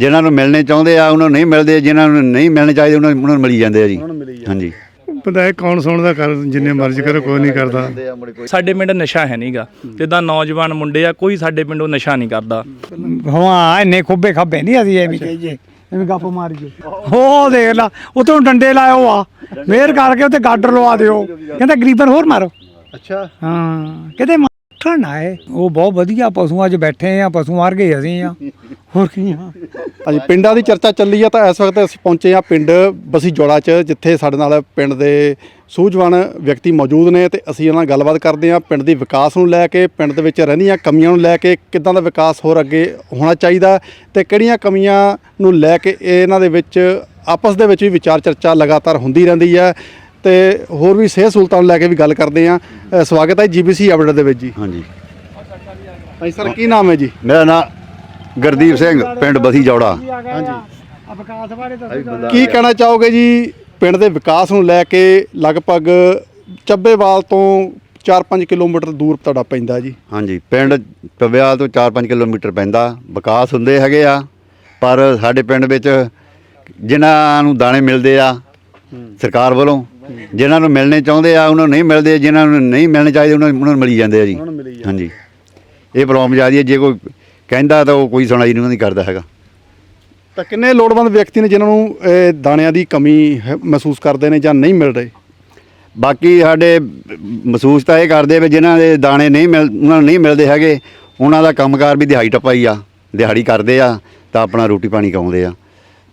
ਜਿਨ੍ਹਾਂ ਨੂੰ ਮਿਲਣੇ ਚਾਹੁੰਦੇ ਆ ਉਹਨਾਂ ਨੂੰ ਨਹੀਂ ਮਿਲਦੇ ਜਿਨ੍ਹਾਂ ਨੂੰ ਨਹੀਂ ਮਿਲਣੇ ਚਾਹੀਦੇ ਉਹਨਾਂ ਨੂੰ ਉਹਨਾਂ ਨੂੰ ਮਿਲੀ ਜਾਂਦੇ ਆ ਜੀ। ਹਾਂਜੀ। ਵਿਧਾਇਕ ਕੌਣ ਸੁਣਦਾ ਕਰ ਜਿੰਨੇ ਮਰਜ਼ੀ ਕਰੋ ਕੋਈ ਨਹੀਂ ਕਰਦਾ। ਸਾਡੇ ਪਿੰਡ ਨਸ਼ਾ ਹੈ ਨਹੀਂਗਾ ਜਿੱਦਾਂ ਨੌਜਵਾਨ ਮੁੰਡੇ ਆ ਕੋਈ ਸਾਡੇ ਪਿੰਡੋਂ ਨਸ਼ਾ ਨਹੀਂ ਕਰਦਾ। ਹਾਂ ਇੰਨੇ ਖੁੱਬੇ ਖੱਬੇ ਨਹੀਂ ਅਸੀਂ ਐਵੇਂ ਕਹੀਏ। ਐਵੇਂ ਗੱਪ ਮਾਰੀਏ। ਹੋ ਦੇਖ ਲਾ ਉਤੋਂ ਡੰਡੇ ਲਾਇਓ ਆ। ਵੇਰ ਕਰਕੇ ਉੱਤੇ ਗਾਡਰ ਲਵਾ ਦਿਓ। ਕਹਿੰਦਾ ਗਰੀਬਨ ਹੋਰ ਮਾਰੋ। ਅੱਛਾ। ਹਾਂ ਕਹਿੰਦੇ ਮੱਠਣ ਆਏ। ਉਹ ਬਹੁਤ ਵਧੀਆ ਪਸ਼ੂਆਂ 'ਚ ਬੈਠੇ ਆ, ਪਸ਼ੂ ਮਾਰ ਗਏ, ਅਸੀਂ ਆ। ਹੋਰ ਕੀ ਆ? ਹਾਂਜੀ, ਪਿੰਡਾਂ ਦੀ ਚਰਚਾ ਚੱਲੀ ਆ ਤਾਂ ਇਸ ਵਕਤ ਅਸੀਂ ਪਹੁੰਚੇ ਆ ਪਿੰਡ ਬਸੀ ਜੋੜਾ 'ਚ, ਜਿੱਥੇ ਸਾਡੇ ਨਾਲ ਪਿੰਡ ਦੇ ਸੂਝਵਾਨ ਵਿਅਕਤੀ ਮੌਜੂਦ ਨੇ ਤੇ ਅਸੀਂ ਉਹਨਾਂ ਨਾਲ ਗੱਲਬਾਤ ਕਰਦੇ ਆ ਪਿੰਡ ਦੇ ਵਿਕਾਸ ਨੂੰ ਲੈ ਕੇ, ਪਿੰਡ ਦੇ ਵਿੱਚ ਰਹਿੰਦੀਆਂ ਕਮੀਆਂ ਨੂੰ ਲੈ ਕੇ, ਕਿੱਦਾਂ ਦਾ ਵਿਕਾਸ ਹੋਰ ਅੱਗੇ ਹੋਣਾ ਚਾਹੀਦਾ ਤੇ ਕਿਹੜੀਆਂ ਕਮੀਆਂ ਨੂੰ ਲੈ ਕੇ ਇਹਨਾਂ ਦੇ ਵਿੱਚ ਆਪਸ ਦੇ ਵਿੱਚ ਵੀ ਵਿਚਾਰ ਚਰਚਾ ਲਗਾਤਾਰ ਹੁੰਦੀ ਰਹਿੰਦੀ ਹੈ। ਤੇ ਹੋਰ ਵੀ ਸਿਹਤ ਸਹੂਲਤਾਂ ਨੂੰ ਲੈ ਕੇ ਵੀ ਗੱਲ ਕਰਦੇ ਆ ਸਵਾਗਤ ਹੈ ਜੀਬੀਸੀ ਅਪਡੇਟ ਦੇ ਵਿੱਚ ਜੀ। ਹਾਂਜੀ। ਹਾਂਜੀ ਸਰ ਕੀ ਨਾਮ ਹੈ ਜੀ? ਮੇਰਾ ਨਾਮ ਗੁਰਦੀਪ ਸਿੰਘ ਪਿੰਡ ਬਸੀ ਜੌੜਾ ਹਾਂਜੀ। ਵਿਕਾਸ ਬਾਰੇ ਦੱਸੋ ਕੀ ਕਹਿਣਾ ਚਾਹੋਗੇ ਜੀ ਪਿੰਡ ਦੇ ਵਿਕਾਸ ਨੂੰ ਲੈ ਕੇ ਲਗਭਗ ਚੱਬੇਵਾਲ ਤੋਂ 4-5 ਕਿਲੋਮੀਟਰ ਦੂਰ ਤੁਹਾਡਾ ਪੈਂਦਾ ਜੀ? ਹਾਂਜੀ ਪਿੰਡ ਪਵਿਆਲ ਤੋਂ 4-5 ਕਿਲੋਮੀਟਰ ਪੈਂਦਾ। ਵਿਕਾਸ ਹੁੰਦੇ ਹੈਗੇ ਆ ਪਰ ਸਾਡੇ ਪਿੰਡ ਵਿੱਚ ਜਿਨ੍ਹਾਂ ਨੂੰ ਦਾਣੇ ਮਿਲਦੇ ਆ ਸਰਕਾਰ ਵੱਲੋਂ ਜਿਨ੍ਹਾਂ ਨੂੰ ਮਿਲਣੇ ਚਾਹੁੰਦੇ ਆ ਉਹਨਾਂ ਨੂੰ ਨਹੀਂ ਮਿਲਦੇ ਜਿਨ੍ਹਾਂ ਨੂੰ ਨਹੀਂ ਮਿਲਣੇ ਚਾਹੀਦੇ ਉਹਨਾਂ ਨੂੰ ਉਹਨਾਂ ਨੂੰ ਮਿਲੀ ਜਾਂਦੇ ਆ ਜੀ। ਹਾਂਜੀ। ਇਹ ਪ੍ਰੋਬਲਮ ਜ਼ਿਆਦੀ ਹੈ ਜੇ ਕੋਈ ਕਹਿੰਦਾ ਤਾਂ ਉਹ ਕੋਈ ਸੁਣਾਈ ਨਹੀਂ ਉਹਨਾਂ ਦੀ ਕਰਦਾ ਹੈਗਾ। ਤਾਂ ਕਿੰਨੇ ਲੋੜਵੰਦ ਵਿਅਕਤੀ ਨੇ ਜਿਨ੍ਹਾਂ ਨੂੰ ਇਹ ਦਾਣਿਆਂ ਦੀ ਕਮੀ ਹੈ- ਮਹਿਸੂਸ ਕਰਦੇ ਨੇ ਜਾਂ ਨਹੀਂ ਮਿਲ ਰਹੇ? ਬਾਕੀ ਸਾਡੇ ਮਹਿਸੂਸ ਤਾਂ ਇਹ ਕਰਦੇ ਵੀ ਜਿਨ੍ਹਾਂ ਦੇ ਦਾਣੇ ਨਹੀਂ ਮਿਲ ਉਹਨਾਂ ਨੂੰ ਨਹੀਂ ਮਿਲਦੇ ਹੈਗੇ ਉਹਨਾਂ ਦਾ ਕੰਮਕਾਰ ਵੀ ਦਿਹਾੜੀ ਟਪਾਈ ਆ ਦਿਹਾੜੀ ਕਰਦੇ ਆ ਤਾਂ ਆਪਣਾ ਰੋਟੀ ਪਾਣੀ ਕਮਾਉਂਦੇ ਆ।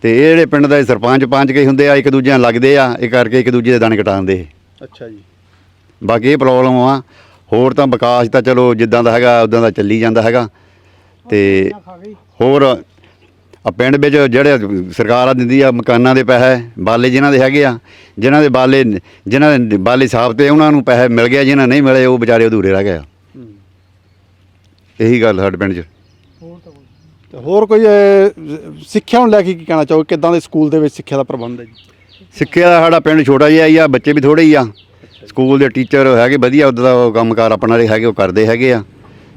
ਤੇ ਇਹ ਜਿਹੜੇ ਪਿੰਡ ਦੇ ਸਰਪੰਚ ਪੰਚ ਕਈ ਹੁੰਦੇ ਆ ਇੱਕ ਦੂਜੇ ਨਾਲ ਲੱਗਦੇ ਆ ਇਹ ਕਰਕੇ ਇੱਕ ਦੂਜੇ ਦੇ ਦਾਣੇ ਕਟਾਉਂਦੇ ਅੱਛਾ ਜੀ। ਬਾਕੀ ਇਹ ਪ੍ਰੋਬਲਮ ਆ। ਹੋਰ ਤਾਂ ਵਿਕਾਸ ਤਾਂ ਚਲੋ ਜਿੱਦਾਂ ਦਾ ਹੈਗਾ ਉਦਾਂ ਦਾ ਚੱਲੀ ਜਾਂਦਾ ਹੈਗਾ। ਤੇ ਹੋਰ ਆ ਪਿੰਡ ਵਿੱਚ ਜਿਹੜੇ ਸਰਕਾਰ ਆ ਦਿੰਦੀ ਆ ਮਕਾਨਾਂ ਦੇ ਪੈਸੇ ਬਾਲੇ ਜਿਨ੍ਹਾਂ ਦੇ ਹੈਗੇ ਆ ਜਿਨ੍ਹਾਂ ਦੇ ਬਾਲੇ ਜਿਨ੍ਹਾਂ ਦੇ ਬਾਲੇ ਸਾਫ਼ ਤੇ ਉਹਨਾਂ ਨੂੰ ਪੈਸੇ ਮਿਲ ਗਿਆ ਜਿਨ੍ਹਾਂ ਨਹੀਂ ਮਿਲੇ ਉਹ ਵਿਚਾਰੇ ਅਧੂਰੇ ਰਹਿ ਗਏ ਆ। ਇਹੀ ਗੱਲ ਸਾਡੇ ਪਿੰਡ 'ਚ। ਹੋਰ ਕੋਈ ਸਿੱਖਿਆ ਨੂੰ ਲੈ ਕੇ ਕੀ ਕਹਿਣਾ ਚਾਹੋਗੇ? ਕਿੱਦਾਂ ਦੇ ਸਕੂਲ ਦੇ ਵਿੱਚ ਸਿੱਖਿਆ ਦਾ ਪ੍ਰਬੰਧ ਹੈ ਜੀ? ਸਿੱਖਿਆ ਦਾ ਸਾਡਾ ਪਿੰਡ ਛੋਟਾ ਜਿਹਾ ਹੀ ਆ ਬੱਚੇ ਵੀ ਥੋੜੇ ਹੀ ਆ। ਸਕੂਲ ਦੇ ਟੀਚਰ ਹੈਗੇ ਵਧੀਆ ਉੱਦਾਂ ਦਾ ਉਹ ਕੰਮਕਾਰ ਆਪਣਾ ਦੇ ਹੈਗੇ ਉਹ ਕਰਦੇ ਹੈਗੇ ਆ।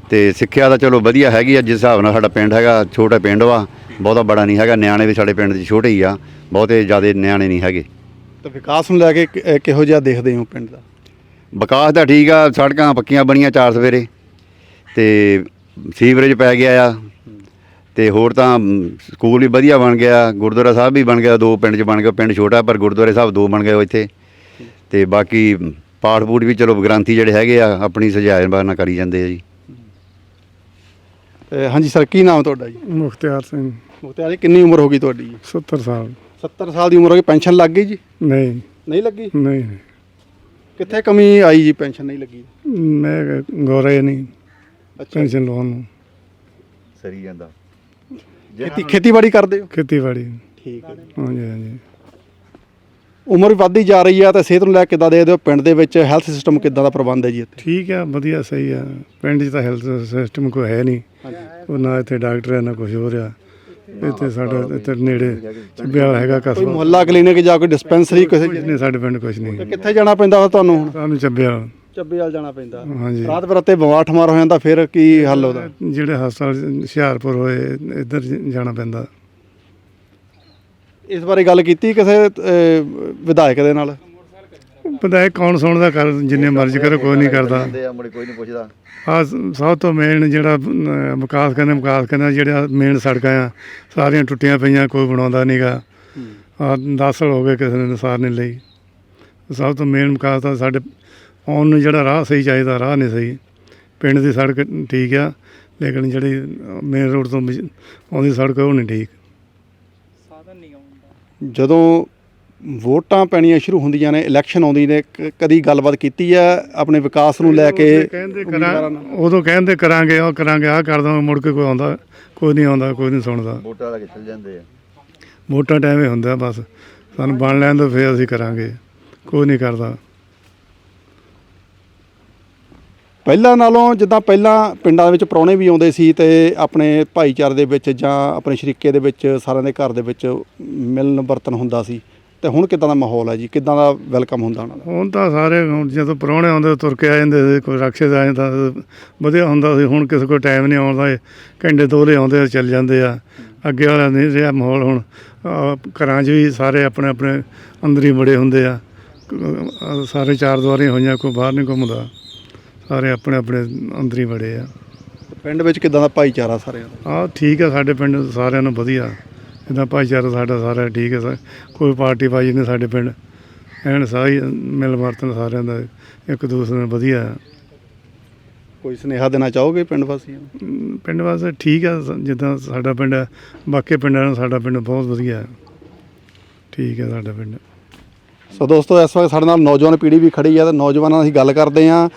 ਤੇ ਸਿੱਖਿਆ ਦਾ ਚਲੋ ਵਧੀਆ ਹੈਗੀ ਆ ਜਿਸ ਹਿਸਾਬ ਨਾਲ ਸਾਡਾ ਪਿੰਡ ਹੈਗਾ ਛੋਟਾ ਪਿੰਡ ਵਾ ਬਹੁਤਾ ਬੜਾ ਨਹੀਂ ਹੈਗਾ ਨਿਆਣੇ ਵੀ ਸਾਡੇ ਪਿੰਡ 'ਚ ਛੋਟੇ ਹੀ ਆ ਬਹੁਤੇ ਜ਼ਿਆਦਾ ਨਿਆਣੇ ਨਹੀਂ ਹੈਗੇ। ਤੇ ਵਿਕਾਸ ਨੂੰ ਲੈ ਕੇ ਕਿਹੋ ਜਿਹਾ ਦੇਖਦੇ ਹੋ ਪਿੰਡ ਦਾ? ਵਿਕਾਸ ਤਾਂ ਠੀਕ ਆ ਸੜਕਾਂ ਪੱਕੀਆਂ ਬਣੀਆਂ ਚਾਰ ਸਵੇਰੇ। ਤੇ ਸੀਵਰੇਜ ਪੈ ਗਿਆ ਆ ਤੇ ਹੋਰ ਤਾਂ ਸਕੂਲ ਵੀ ਵਧੀਆ ਬਣ ਗਿਆ ਗੁਰਦੁਆਰਾ ਸਾਹਿਬ ਵੀ ਬਣ ਗਿਆ ਦੋ ਪਿੰਡ 'ਚ ਬਣ ਗਿਆ ਪਿੰਡ ਛੋਟਾ ਪਰ ਗੁਰਦੁਆਰੇ ਸਾਹਿਬ ਦੋ ਬਣ ਗਏ ਉਹ ਇੱਥੇ। ਤੇ ਬਾਕੀ ਪਾਠ ਪੂਠ ਵੀ ਚਲੋ ਗ੍ਰੰਥੀ ਜਿਹੜੇ ਹੈਗੇ ਆ ਆਪਣੀ ਸਜਾਇਨ ਬਾਨਾ ਕਰੀ ਜਾਂਦੇ ਆ ਜੀ। ਤੇ ਹਾਂਜੀ ਸਰ ਕੀ ਨਾਮ ਤੁਹਾਡਾ ਜੀ? ਮੁਖਤਿਆਰ ਸਿੰਘ। ਮੁਖਤਿਆਰ ਜੀ ਕਿੰਨੀ ਉਮਰ ਹੋ ਗਈ ਤੁਹਾਡੀ ਜੀ? 70 ਸਾਲ। 70 ਸਾਲ ਦੀ ਉਮਰ ਹੋ ਗਈ ਪੈਨਸ਼ਨ ਲੱਗ ਗਈ ਜੀ? ਨਹੀਂ। ਨਹੀਂ ਲੱਗੀ? ਨਹੀਂ। ਕਿੱਥੇ ਕਮੀ ਆਈ ਜੀ ਪੈਨਸ਼ਨ ਨਹੀਂ ਲੱਗੀ? ਮੈਂ ਗੋਰੇ ਨਹੀਂ ਅੱਛਾ। ਪੈਨਸ਼ਨ ਲੋਨ ਨੂੰ। ਸਰੀ ਜਾਂਦਾ। ਖੇਤੀ ਖੇਤੀਬਾੜੀ ਕਰਦੇ ਹੋ? ਖੇਤੀਬਾੜੀ। ਠੀਕ ਹੈ ਹਾਂਜੀ ਹਾਂਜੀ। ਉਮਰ ਵੀ ਵੱਧਦੀ ਜਾ ਰਹੀ ਆ ਤੇ ਸਿਹਤ ਨੂੰ ਲੈ ਕੇ ਕਿੱਦਾਂ ਦੇਖਦੇ ਹੋ ਪਿੰਡ ਦੇ ਵਿੱਚ ਹੈਲਥ ਸਿਸਟਮ ਕਿੱਦਾਂ ਦਾ ਪ੍ਰਬੰਧ ਹੈ ਜੀ ਇੱਥੇ? ਠੀਕ ਆ ਵਧੀਆ ਸਹੀ ਆ। ਪਿੰਡ 'ਚ ਤਾਂ ਹੈਲਥ ਸਿਸਟਮ ਕੋਈ ਹੈ ਨਹੀਂ। ਉਹ ਨਾ ਇੱਥੇ ਡਾਕਟਰ ਹੈ ਨਾ ਕੁਝ ਹੋ ਰਿਹਾ ਇੱਥੇ ਸਾਡਾ ਇੱਥੇ ਨੇੜੇ ਚੱਬਿਆ ਹੈਗਾ ਕੋਈ ਕਸਬਾ ਮੁਹੱਲਾ ਕਲੀਨਿਕ ਜਾਂ ਕੋਈ ਡਿਸਪੈਂਸਰੀ ਕਿਸੇ ਨਹੀਂ ਸਾਡੇ ਪਿੰਡ ਕੁਝ ਨਹੀਂ। ਕਿੱਥੇ ਜਾਣਾ ਪੈਂਦਾ ਵਾ ਤੁਹਾਨੂੰ ਹੁਣ? ਚੱਬਿਆ ਚੱਬੇਵਾਲ ਜਾਣਾ ਪੈਂਦਾ। ਹਾਂਜੀ। ਰਾਤ ਬਰਾਤੇ ਬਿਮਾਰ ਠਮਾਰ ਹੋ ਜਾਂਦਾ ਫਿਰ ਕੀ ਹੱਲ ਉਹਦਾ? ਜਿਹੜੇ ਹਸਪਤਾਲ ਹੁਸ਼ਿਆਰਪੁਰ ਹੋਏ ਇੱਧਰ ਜਾਣਾ ਪੈਂਦਾ। ਇਸ ਬਾਰੇ ਗੱਲ ਕੀਤੀ ਕਿਸੇ ਅਹ, ਵਿਧਾਇਕ ਦੇ ਨਾਲ? ਵਿਧਾਇਕ ਕੌਣ ਸੁਣਦਾ ਕਰ ਜਿੰਨੇ ਮਰਜ਼ੀ ਕਰੋ ਕੋਈ ਨਹੀਂ ਕਰਦਾ। ਕੋਈ ਨਹੀਂ ਪੁੱਛਦਾ। ਆ ਸਭ ਤੋਂ ਮੇਨ ਜਿਹੜਾ ਅਮ, ਵਿਕਾਸ ਕਰਨਾ ਵਿਕਾਸ ਕਰਨਾ ਜਿਹੜਾ ਮੇਨ ਸੜਕਾਂ ਆ ਸਾਰੀਆਂ ਟੁੱਟੀਆਂ ਪਈਆਂ ਕੋਈ ਬਣਾਉਂਦਾ ਨਹੀਂਗਾ ਆ 10 ਸਾਲ ਹੋ ਗਏ ਕਿਸੇ ਨੇ ਨਸਾਰ ਨਹੀਂ ਲਈ। ਸਭ ਤੋਂ ਮੇਨ ਵਿਕਾਸ ਤਾਂ ਸਾਡੇ ਆਉਣ ਨੂੰ ਜਿਹੜਾ ਰਾਹ ਸਹੀ ਚਾਹੀਦਾ ਰਾਹ ਨਹੀਂ ਸਹੀ ਪਿੰਡ ਦੀ ਸੜਕ ਠੀਕ ਆ ਲੇਕਿਨ ਜਿਹੜੀ ਮੇਨ ਰੋਡ ਤੋਂ ਆਉਂਦੀ ਸੜਕ ਉਹ ਨਹੀਂ ਠੀਕ। ਸਾਧਨ ਨਹੀਂ ਆਉਂਦਾ ਜਦੋਂ ਵੋਟਾਂ ਪੈਣੀਆਂ ਸ਼ੁਰੂ ਹੁੰਦੀਆਂ ਨੇ ਇਲੈਕਸ਼ਨ ਆਉਂਦੀ ਨੇ ਕ- ਕਦੀ ਗੱਲਬਾਤ ਕੀਤੀ ਹੈ ਆਪਣੇ ਵਿਕਾਸ ਨੂੰ ਲੈ ਕੇ ਉਦੋਂ ਕਹਿੰਦੇ ਕਰਾਂਗੇ ਉਹ ਕਰਾਂਗੇ ਆਹ ਕਰ ਦਾਂਗੇ ਮੁੜ ਕੇ ਕੋਈ ਆਉਂਦਾ ਕੋਈ ਨਹੀਂ ਆਉਂਦਾ ਕੋਈ ਨਹੀਂ ਸੁਣਦਾ। ਵੋਟਾਂ ਲਾ ਕੇ ਚੱਲ ਜਾਂਦੇ ਆ। ਵੋਟਾਂ ਟਾਈਮ ਹੀ ਹੁੰਦਾ ਬਸ। ਸਾਨੂੰ ਬਣ ਲੈਣ ਦੋ ਫਿਰ ਅਸੀਂ ਕਰਾਂਗੇ। ਕੋਈ ਨਹੀਂ ਕਰਦਾ। ਪਹਿਲਾਂ ਨਾਲੋਂ ਜਿੱਦਾਂ ਪਹਿਲਾਂ ਪਿੰਡਾਂ ਦੇ ਵਿੱਚ ਪ੍ਰਾਹੁਣੇ ਵੀ ਆਉਂਦੇ ਸੀ ਤੇ ਆਪਣੇ ਭਾਈਚਾਰੇ ਦੇ ਵਿੱਚ ਜਾਂ ਆਪਣੇ ਸ਼ਰੀਕੇ ਦੇ ਵਿੱਚ ਸਾਰਿਆਂ ਦੇ ਘਰ ਦੇ ਵਿੱਚ ਮਿਲਣ ਵਰਤਨ ਹੁੰਦਾ ਸੀ। ਤੇ ਹੁਣ ਕਿਦਾਂ ਦਾ ਮਾਹੌਲ ਹੈ ਜੀ? ਕਿਦਾਂ ਦਾ ਵੈਲਕਮ ਹੁੰਦਾ ਉਹਨਾਂ ਦਾ? ਹੁਣ ਤਾਂ ਸਾਰੇ ਹੁਣ ਜਦੋਂ ਪ੍ਰਾਹੁਣੇ ਆਉਂਦੇ ਤੁਰ ਕੇ ਆ ਜਾਂਦੇ ਸੀ, ਕੋਈ ਰਕਸ਼ੇ ਆ ਜਾਂਦਾ ਵਧੀਆ ਹੁੰਦਾ ਸੀ। ਹੁਣ ਕਿਸੇ ਕੋਲ ਟਾਈਮ ਨਹੀਂ ਆਉਂਦਾ ਇਹ ਘੰਟੇ ਦੋਲੇ ਆਉਂਦੇ ਚੱਲ ਜਾਂਦੇ ਆ। ਅੱਗੇ ਵਾਲਾ ਨਹੀਂ ਰਿਹਾ ਮਾਹੌਲ ਹੁਣ। ਘਰਾਂ 'ਚ ਵੀ ਸਾਰੇ ਆਪਣੇ ਆਪਣੇ ਅੰਦਰ ਹੀ ਬੜੇ ਹੁੰਦੇ ਆ। ਸਾਰੇ ਚਾਰ ਦੁਆਰੀਆਂ ਹੋਈਆਂ, ਕੋਈ ਬਾਹਰ ਨਹੀਂ ਘੁੰਮਦਾ। ਸਾਰੇ ਆਪਣੇ ਆਪਣੇ ਅੰਦਰ ਹੀ ਬੜੇ ਆ। ਪਿੰਡ ਵਿੱਚ ਕਿਦਾਂ ਦਾ ਭਾਈਚਾਰਾ ਸਾਰਿਆਂ ਦਾ? ਆਹ ਠੀਕ ਆ ਸਾਡੇ ਪਿੰਡ ਸਾਰਿਆਂ ਨੂੰ ਵਧੀਆ। ਇਹਦਾ ਭਾਈਚਾਰਾ ਸਾਡਾ ਸਾਰਾ ਠੀਕ ਹੈ ਕੋਈ ਪਾਰਟੀ ਬਾਜੀ ਨਹੀਂ ਸਾਡੇ ਪਿੰਡ। ਐਨ ਸਾਰੀ ਮਿਲ ਵਰਤਨ ਸਾਰਿਆਂ ਦਾ ਇੱਕ ਦੂਸਰੇ ਨਾਲ ਵਧੀਆ। ਆ। ਕੋਈ ਸੁਨੇਹਾ ਦੇਣਾ ਚਾਹੋਗੇ ਪਿੰਡ ਵਾਸੀਆਂ ਨੂੰ? ਪਿੰਡ ਵਾਸਤੇ ਠੀਕ ਆ ਜਿੱਦਾਂ ਸਾਡਾ ਪਿੰਡ ਹੈ ਬਾਕੀ ਪਿੰਡਾਂ ਨਾਲੋਂ ਸਾਡਾ ਪਿੰਡ ਬਹੁਤ ਵਧੀਆ ਹੈ ਠੀਕ ਹੈ ਸਾਡਾ ਪਿੰਡ। ਸੋ ਦੋਸਤੋ ਇਸ ਵਕਤ ਸਾਡੇ ਨਾਲ ਨੌਜਵਾਨ ਪੀੜ੍ਹੀ ਵੀ ਖੜੀ ਹੈ ਤੇ ਨੌਜਵਾਨਾਂ ਨਾਲ ਅਸੀਂ ਗੱਲ ਕਰਦੇ ਹਾਂ।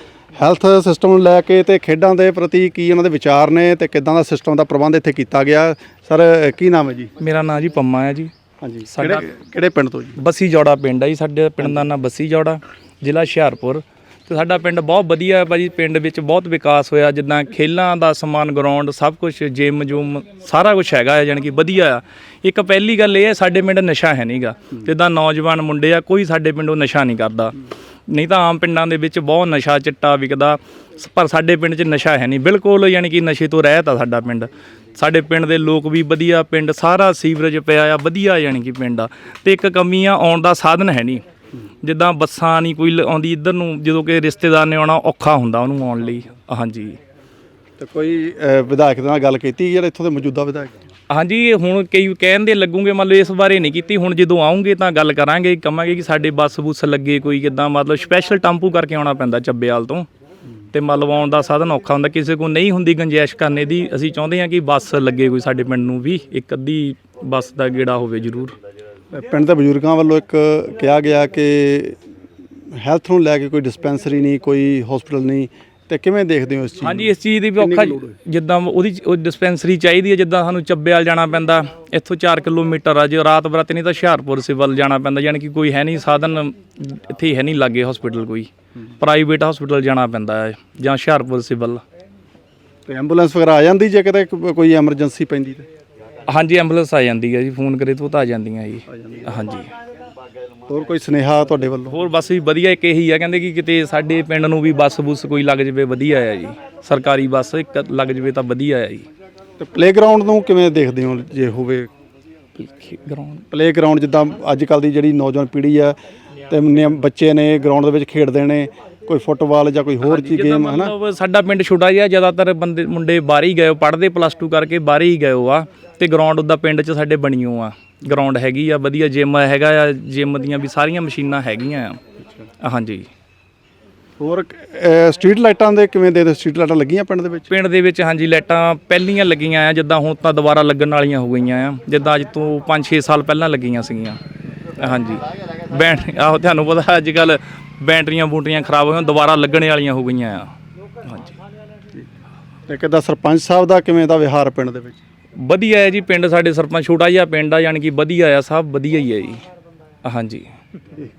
ਹੈਲਥ ਸਿਸਟਮ ਨੂੰ ਲੈ ਕੇ ਤੇ ਖੇਡਾਂ ਦੇ ਪ੍ਰਤੀ ਕੀ ਉਹਨਾਂ ਦੇ ਵਿਚਾਰ ਨੇ ਤੇ ਕਿਦਾਂ ਦਾ ਸਿਸਟਮ ਦਾ ਪ੍ਰਬੰਧ ਇੱਥੇ ਕੀਤਾ ਗਿਆ? ਸਰ ਕੀ ਨਾਮ ਹੈ ਜੀ? ਮੇਰਾ ਨਾਂ ਜੀ ਪੰਮਾ ਹੈ ਜੀ। ਹਾਂਜੀ। ਸਾਡਾ- ਕਿਹੜੇ ਪਿੰਡ ਤੋਂ ਜੀ? ਬੱਸੀ ਜੋੜਾ ਪਿੰਡ ਹੈ ਜੀ ਸਾਡੇ ਪਿੰਡ ਦਾ ਨਾਂ ਬੱਸੀ ਜੋੜਾ ਜ਼ਿਲ੍ਹਾ ਹੁਸ਼ਿਆਰਪੁਰ। ਤੇ ਸਾਡਾ ਪਿੰਡ ਬਹੁਤ ਵਧੀਆ ਹੈ ਭਾਜੀ ਪਿੰਡ ਵਿੱਚ ਬਹੁਤ ਵਿਕਾਸ ਹੋਇਆ ਜਿੱਦਾਂ ਖੇਲਾਂ ਦਾ ਸਮਾਨ ਗਰਾਊਂਡ ਸਭ ਕੁਝ ਜਿਮ ਜੂਮ ਸਾਰਾ ਕੁਝ ਹੈਗਾ ਹੈ ਯਾਨੀ ਕਿ ਵਧੀਆ ਆ। ਇੱਕ ਪਹਿਲੀ ਗੱਲ ਇਹ ਹੈ ਸਾਡੇ ਪਿੰਡ ਨਸ਼ਾ ਹੈ ਨਹੀਂਗਾ ਜਿੱਦਾਂ ਨੌਜਵਾਨ ਮੁੰਡੇ ਆ ਕੋਈ ਸਾਡੇ ਪਿੰਡੋਂ ਨਸ਼ਾ ਨਹੀਂ ਕਰਦਾ। ਨਹੀਂ ਤਾਂ ਆਮ ਪਿੰਡਾਂ ਦੇ ਵਿੱਚ ਬਹੁਤ ਨਸ਼ਾ ਚਿੱਟਾ ਵਿਕਦਾ। ਸ- ਪਰ ਸਾਡੇ ਪਿੰਡ 'ਚ ਨਸ਼ਾ ਹੈ ਨਹੀਂ। ਬਿਲਕੁਲ ਯਾਨੀ ਕਿ ਨਸ਼ੇ ਤੋਂ ਰਹਿਤ ਆ ਸਾਡਾ ਪਿੰਡ। ਸਾਡੇ ਪਿੰਡ ਦੇ ਲੋਕ ਵੀ ਵਧੀਆ ਪਿੰਡ, ਸਾਰਾ ਸੀਵਰੇਜ ਪਿਆ ਆ, ਵਧੀਆ ਯਾਨੀ ਕਿ ਪਿੰਡ ਆ। ਤੇ ਇੱਕ ਕਮੀ ਆ ਆਉਣ ਦਾ ਸਾਧਨ ਹੈ ਨਹੀਂ। ਜਿੱਦਾਂ ਬੱਸਾਂ ਨਹੀਂ ਕੋਈ ਲ- ਆਉਂਦੀ ਇੱਧਰ ਨੂੰ, ਜਦੋਂ ਕਿ ਰਿਸ਼ਤੇਦਾਰ ਨੇ ਆਉਣਾ ਔਖਾ ਹੁੰਦਾ ਉਹਨੂੰ ਆਉਣ ਲਈ। ਹਾਂਜੀ। ਤੇ ਕੋਈ ਵਿਧਾਇਕ ਦੇ ਨਾਲ ਗੱਲ ਕੀਤੀ, ਜਿਹੜਾ ਇੱਥੋਂ ਦੇ ਮੌਜੂਦਾ ਵਿਧਾਇਕ? ਹਾਂਜੀ, ਹੁਣ ਕਈ ਕਹਿਣ ਦੇ ਲੱਗੂਗੇ, ਮੰਨ ਲਓ ਇਸ ਬਾਰੇ ਨਹੀਂ ਕੀਤੀ, ਹੁਣ ਜਦੋਂ ਆਉਂਗੇ ਤਾਂ ਗੱਲ ਕਰਾਂਗੇ ਕਹਾਂਗੇ ਕਿ ਸਾਡੇ ਬੱਸ ਬੁੱਸ ਲੱਗੇ ਕੋਈ ਕਿੱਦਾਂ, ਮਤਲਬ ਸਪੈਸ਼ਲ ਟੈਂਪੂ ਕਰਕੇ ਆਉਣਾ ਪੈਂਦਾ ਚੱਬੇਵਾਲ ਤੋਂ। ਤੇ ਮਤਲਬ ਆਉਣ ਦਾ ਸਾਧਨ ਔਖਾ ਹੁੰਦਾ, ਕਿਸੇ ਕੋਲ ਨਹੀਂ ਹੁੰਦੀ ਗੁੰਜਾਇਸ਼ ਕਰਨੇ ਦੀ, ਅਸੀਂ ਚਾਹੁੰਦੇ ਹਾਂ ਕਿ ਬੱਸ ਲੱਗੇ ਕੋਈ ਸਾਡੇ ਪਿੰਡ ਨੂੰ ਵੀ, ਇੱਕ ਅੱਧੀ ਬੱਸ ਦਾ ਗੇੜਾ ਹੋਵੇ ਜ਼ਰੂਰ। ਪਿੰਡ ਦੇ ਬਜ਼ੁਰਗਾਂ ਵੱਲੋਂ ਇੱਕ ਕਿਹਾ ਗਿਆ ਕਿ ਹੈਲਥ ਨੂੰ ਲੈ ਕੇ ਕੋਈ ਡਿਸਪੈਂਸਰੀ ਨਹੀਂ, ਕੋਈ ਹਸਪੀਟਲ ਨਹੀਂ ਤੇ ਕਿਵੇਂ ਦੇਖਦੇ ਹੋ ਇਸ ਚੀਜ਼ ਹਾਂਜੀ ਇਸ ਚੀਜ਼ ਦੀ ਵੀ ਔਖਾ ਜਿੱਦਾਂ ਉਹਦੀ ਉਹ ਡਿਸਪੈਂਸਰੀ ਚਾਹੀਦੀ ਹੈ ਜਿੱਦਾਂ ਸਾਨੂੰ ਚੱਬੇਵਾਲ ਜਾਣਾ ਪੈਂਦਾ ਇੱਥੋਂ 4 ਕਿਲੋਮੀਟਰ ਆ ਜੇ ਰਾਤ ਬਰਾਤ ਨਹੀਂ ਤਾਂ ਹੁਸ਼ਿਆਰਪੁਰ ਸਿਵਲ ਜਾਣਾ ਪੈਂਦਾ ਯਾਨੀ ਕਿ ਕੋਈ ਹੈ ਨਹੀਂ ਸਾਧਨ ਇੱਥੇ ਹੈ ਨਹੀਂ ਲਾਗੇ ਹਸਪੀਟਲ ਕੋਈ। ਪ੍ਰਾਈਵੇਟ ਹਸਪੀਟਲ ਜਾਣਾ ਪੈਂਦਾ ਹੈ ਜਾਂ ਹੁਸ਼ਿਆਰਪੁਰ ਸਿਵਲ। ਤੇ ਐਂਬੂਲੈਂਸ ਵਗੈਰਾ ਆ ਜਾਂਦੀ ਜੇ ਕਿਤੇ ਕੋਈ ਐਮਰਜੈਂਸੀ ਪੈਂਦੀ ਤੇ? ਹਾਂਜੀ ਐਂਬੂਲੈਂਸ ਆ ਜਾਂਦੀ ਹੈ ਜੀ ਫੋਨ ਕਰੇ ਤੋਂ ਤਾਂ ਆ ਜਾਂਦੀਆਂ ਜੀ। ਹਾਂਜੀ। ਹੋਰ ਕੋਈ ਸੁਨੇਹਾ ਤੁਹਾਡੇ ਵੱਲੋਂ? ਹੋਰ ਬੱਸ ਵੀ ਵਧੀਆ ਇੱਕ ਇਹੀ ਆ ਕਹਿੰਦੇ ਕਿ ਕਿਤੇ ਸਾਡੇ ਪਿੰਡ ਨੂੰ ਵੀ ਬੱਸ ਬੁੱਸ ਕੋਈ ਲੱਗ ਜਵੇ ਵਧੀਆ ਆ ਜੀ। ਸਰਕਾਰੀ ਬੱਸ ਇੱਕ ਲੱਗ ਜਵੇ ਤਾਂ ਵਧੀਆ ਆ ਜੀ। ਤੇ ਪਲੇਗਰਾਉਂਡ ਨੂੰ ਕਿਵੇਂ ਦੇਖਦੇ ਹੋ ਜੇ ਹੋਵੇ? ਗਰਾਊਂਡ ਪਲੇਗਰਾਉਂਡ ਜਿੱਦਾਂ ਅੱਜ ਕੱਲ ਦੀ ਜਿਹੜੀ ਨੌਜਵਾਨ ਪੀੜ੍ਹੀ ਆ ਤੇ ਨਿ- ਬੱਚੇ ਨੇ ਗਰਾਊਂਡ ਦੇ ਵਿੱਚ ਖੇਡਦੇ ਨੇ ਕੋਈ ਫੁੱਟਬਾਲ ਜਾਂ ਕੋਈ ਹੋਰ ਚੀਜ਼ ਗੇਮ ਹੈ ਨਾ ਮਤਲਬ ਸਾਡਾ ਪਿੰਡ ਛੋਟਾ ਜਿਹਾ ਜ਼ਿਆਦਾਤਰ ਬੰਦੇ ਮੁੰਡੇ ਬਾਹਰ ਹੀ ਗਏ ਪੜ੍ਹਦੇ ਪਲੱਸ 2 ਕਰਕੇ ਬਾਹਰ ਹੀ ਗਏ ਆ ਤੇ ਗਰਾਊਂਡ ਉਹਦਾ ਪਿੰਡ 'ਚ ਸਾਡੇ ਬਣੀਓ ਆ। ਗਰਾਊਂਡ ਹੈਗੀ ਆ ਵਧੀਆ ਜਿਮ ਹੈਗਾ ਆ ਜਿਮ ਦੀਆਂ ਵੀ ਸਾਰੀਆਂ ਮਸ਼ੀਨਾਂ ਹੈਗੀਆਂ ਆ। ਹਾਂਜੀ। ਹੋਰ ਸਟਰੀਟ ਲਾਈਟਾਂ ਦੇ ਕਿਵੇਂ ਦੇ ਸਟਰੀਟ ਲਾਈਟਾਂ ਲੱਗੀਆਂ ਪਿੰਡ ਦੇ ਵਿੱਚ? ਪਿੰਡ ਦੇ ਵਿੱਚ ਹਾਂਜੀ ਲਾਈਟਾਂ ਪਹਿਲੀਆਂ ਲੱਗੀਆਂ ਆ ਜਿੱਦਾਂ ਹੁਣ ਤਾਂ ਦੁਬਾਰਾ ਲੱਗਣ ਵਾਲੀਆਂ ਹੋ ਗਈਆਂ ਆ ਜਿੱਦਾਂ ਅੱਜ ਤੋਂ 5-6 ਸਾਲ ਪਹਿਲਾਂ ਲੱਗੀਆਂ ਸੀਗੀਆਂ। ਹਾਂਜੀ। ਬੈਟ ਆਹੋ ਤੁਹਾਨੂੰ ਪਤਾ ਅੱਜ ਕੱਲ ਬੈਟਰੀਆਂ ਬੂਟਰੀਆਂ ਖਰਾਬ ਹੋਈਆਂ ਦੁਬਾਰਾ ਲੱਗਣ ਵਾਲੀਆਂ ਹੋ ਗਈਆਂ ਆ। ਹਾਂਜੀ। ਤੇ ਕਿੱਦਾਂ ਸਰਪੰਚ ਸਾਹਿਬ ਦਾ ਕਿਵੇਂ ਦਾ ਵਿਹਾਰ ਪਿੰਡ ਦੇ ਵਿੱਚ? ਵਧੀਆ ਹੈ ਜੀ ਪਿੰਡ ਸਾਡੇ ਸਰਪੰਚ ਛੋਟਾ ਜਿਹਾ ਪਿੰਡ ਆ ਯਾਨੀ ਕਿ ਵਧੀਆ ਆ ਸਭ ਵਧੀਆ ਹੀ ਹੈ ਜੀ। ਹਾਂਜੀ।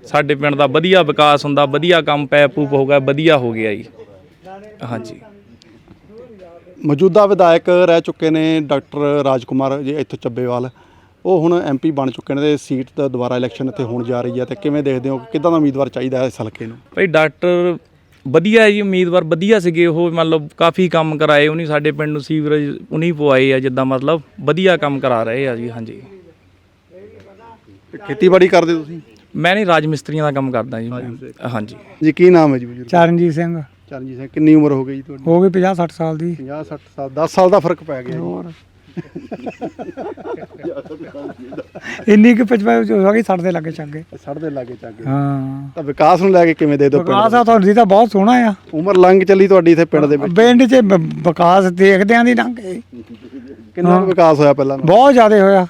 ਸਾਡੇ ਪਿੰਡ ਦਾ ਵਧੀਆ ਵਿਕਾਸ ਹੁੰਦਾ ਵਧੀਆ ਕੰਮ ਪੈ ਪੂਪ ਹੋ ਗਿਆ ਵਧੀਆ ਹੋ ਗਿਆ ਜੀ। ਹਾਂਜੀ। ਮੌਜੂਦਾ ਵਿਧਾਇਕ ਰਹਿ ਚੁੱਕੇ ਨੇ ਡਾਕਟਰ ਰਾਜਕੁਮਾਰ ਜੀ ਇੱਥੋਂ ਚੱਬੇਵਾਲ। ਉਹ ਹੁਣ ਐਮਪੀ ਬਣ ਚੁੱਕੇ ਨੇ ਤੇ ਸੀਟ ਦਾ ਦੁਬਾਰਾ ਇਲੈਕਸ਼ਨ ਇੱਥੇ ਹੋਣ ਜਾ ਰਹੀ ਹੈ ਤੇ ਕਿਵੇਂ ਦੇਖਦੇ ਹੋ ਕਿੱਦਾਂ ਦਾ ਉਮੀਦਵਾਰ ਚਾਹੀਦਾ ਹੈ ਇਸ ਹਲਕੇ ਨੂੰ? ਭਾਈ ਡਾਕਟਰ ਵਧੀਆ ਜੀ ਉਮੀਦਵਾਰ ਵਧੀਆ ਸੀਗੇ ਉਹ ਮਤਲਬ ਕਾਫੀ ਕੰਮ ਕਰਾਏ ਉਹਨੇ ਸਾਡੇ ਪਿੰਡ ਨੂੰ ਸੀਵਰੇਜ ਉਹਨੀ ਪਵਾਏ ਆ ਜਿੱਦਾਂ ਮਤਲਬ ਵਧੀਆ ਕੰਮ ਕਰਾ ਰਹੇ ਆ ਜੀ ਹਾਂਜੀ। ਤੇ ਖੇਤੀਬਾੜੀ ਕਰਦੇ ਤੁਸੀਂ? ਮੈਂ ਨਹੀਂ ਰਾਜ ਮਿਸਤਰੀਆਂ ਦਾ ਕੰਮ ਕਰਦਾ ਜੀ ਮੈਂ। ਹਾਂਜੀ। ਜੀ ਕੀ ਨਾਮ ਹੈ ਜੀ ਬਜ਼ੁਰਗ? ਚਰਨਜੀਤ ਸਿੰਘ। ਚਰਨਜੀਤ ਸਿੰਘ ਕਿੰਨੀ ਉਮਰ ਹੋ ਗਈ ਜੀ ਤੁਹਾਡੀ? ਹੋ ਗਈ 50 60 ਸਾਲ ਦੀ। 50 60 ਸਾਲ 10 ਸਾਲ ਦਾ ਫ਼ਰਕ ਪੈ ਗਿਆ ਜੀ। ਹੋਰ। ਇੰਨੀ ਕਿ 55 ਹੋ ਗਈ 60 ਦੇ ਲੱਗੇ ਚੱਗੇ। ਸੜ ਦੇ ਲਾਗੇ ਚੱਗੇ। ਹਾਂ। ਤਾਂ ਵਿਕਾਸ ਨੂੰ ਲੈ ਕੇ ਕਿਵੇਂ ਦੇ ਦਿਓ ਵਿਕਾਸ ਆ ਤੁਹਾਡੀ ਤਾਂ ਬਹੁਤ ਸੋਹਣਾ ਆ। ਦਾ? ਉਮਰ ਲੰਘ ਚੱਲੀ ਤੁਹਾਡੀ ਇੱਥੇ ਪਿੰਡ ਦੇ ਵਿੱਚ? ਪਿੰਡ 'ਚ ਬ- ਵਿਕਾਸ ਦੇਖਦਿਆਂ ਦੀ ਲੰਘ ਗਏ ਕਿੰਨਾ ਕੁ ਵਿਕਾਸ ਹੋਇਆ ਪਹਿਲਾਂ ਨਾਲੋਂ? ਬਹੁਤ ਜ਼ਿਆਦਾ ਹੋਇਆ।